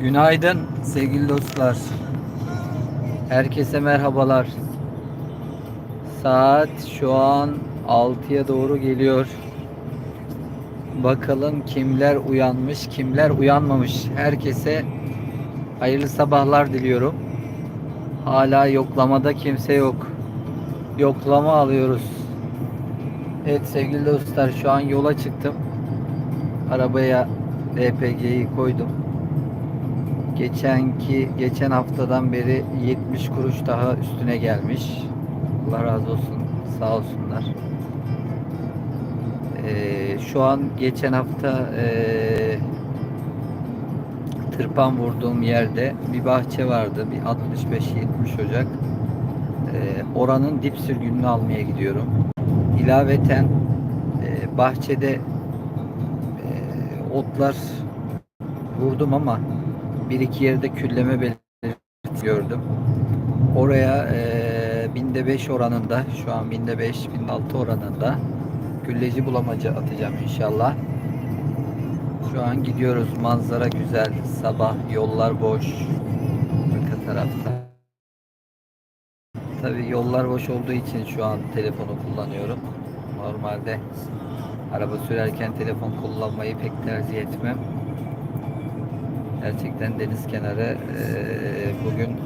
Günaydın sevgili dostlar. Herkese merhabalar. Saat şu an 6'ya doğru geliyor. Bakalım kimler uyanmış, kimler uyanmamış. Herkese hayırlı sabahlar diliyorum. Hala yoklamada kimse yok. Yoklama alıyoruz. Evet sevgili dostlar şu an yola çıktım. Arabaya LPG'yi koydum. Geçenki geçen haftadan beri 70 kuruş daha üstüne gelmiş. Allah razı olsun. Sağ olsunlar. Ee, şu an geçen hafta ee, tırpan vurduğum yerde bir bahçe vardı. Bir 65-70 Ocak. Ee, oranın dip sürgününü almaya gidiyorum. İlaveten ee, bahçede ee, otlar vurdum ama bir iki yerde külleme belirtisi gördüm. Oraya e, binde beş oranında şu an binde beş, binde altı oranında gülleci bulamacı atacağım inşallah. Şu an gidiyoruz. Manzara güzel. Sabah yollar boş. Arka tarafta. Tabi yollar boş olduğu için şu an telefonu kullanıyorum. Normalde araba sürerken telefon kullanmayı pek tercih etmem. Gerçekten deniz kenarı eee, bugün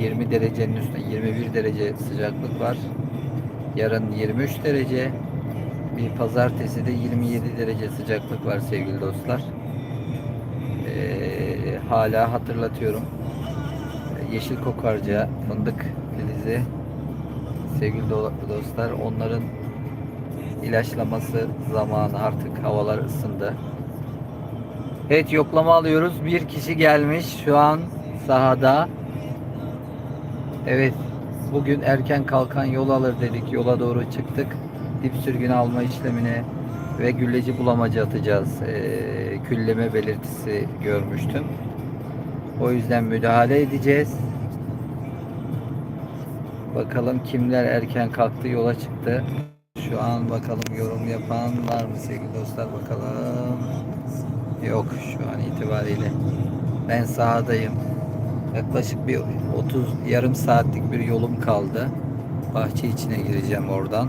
20 derecenin üstünde 21 derece sıcaklık var. Yarın 23 derece. Bir pazartesi de 27 derece sıcaklık var sevgili dostlar. Eee, hala hatırlatıyorum. Yeşil kokarca, fındık filizi sevgili do- dostlar onların ilaçlaması zamanı artık havalar ısındı. Evet yoklama alıyoruz. Bir kişi gelmiş şu an sahada. Evet bugün erken kalkan yol alır dedik. Yola doğru çıktık. Dip sürgün alma işlemine ve gülleci bulamacı atacağız. Ee, külleme belirtisi görmüştüm. O yüzden müdahale edeceğiz. Bakalım kimler erken kalktı yola çıktı. Şu an bakalım yorum yapan var mı sevgili dostlar bakalım. Yok şu an itibariyle. Ben sahadayım. Yaklaşık bir 30 yarım saatlik bir yolum kaldı. Bahçe içine gireceğim oradan.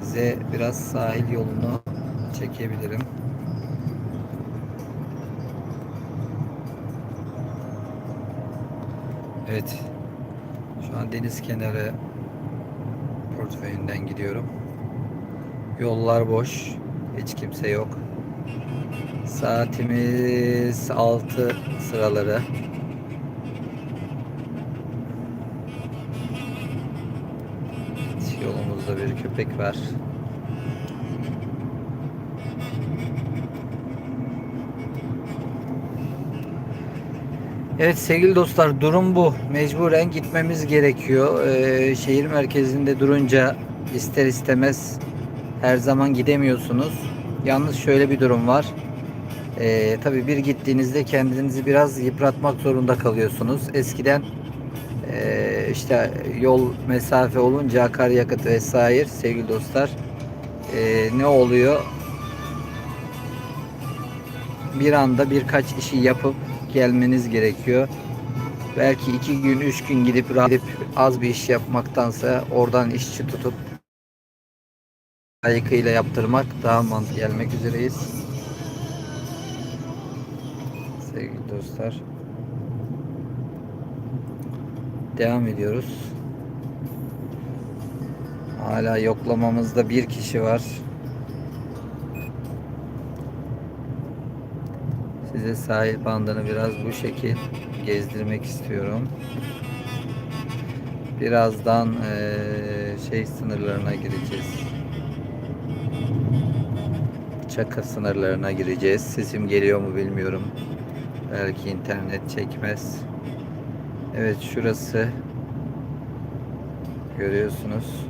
Size biraz sahil yolunu çekebilirim. Evet. Şu an deniz kenarı portföyünden gidiyorum. Yollar boş. Hiç kimse yok. Saatimiz 6 sıraları. Yolumuzda bir köpek var. Evet sevgili dostlar durum bu. Mecburen gitmemiz gerekiyor. Ee, şehir merkezinde durunca ister istemez her zaman gidemiyorsunuz. Yalnız şöyle bir durum var. Ee, tabii bir gittiğinizde kendinizi biraz yıpratmak zorunda kalıyorsunuz. Eskiden ee, işte yol mesafe olunca akaryakıt vesaire sevgili dostlar ee, ne oluyor? Bir anda birkaç işi yapıp gelmeniz gerekiyor. Belki iki gün, üç gün gidip edip az bir iş yapmaktansa oradan işçi tutup layıkıyla yaptırmak daha mantıklı gelmek üzereyiz. Sevgili dostlar. Devam ediyoruz. Hala yoklamamızda bir kişi var. Size sahil bandını biraz bu şekil gezdirmek istiyorum. Birazdan eee, şey sınırlarına gireceğiz. Çaka sınırlarına gireceğiz. Sesim geliyor mu bilmiyorum. Belki internet çekmez. Evet şurası. Görüyorsunuz.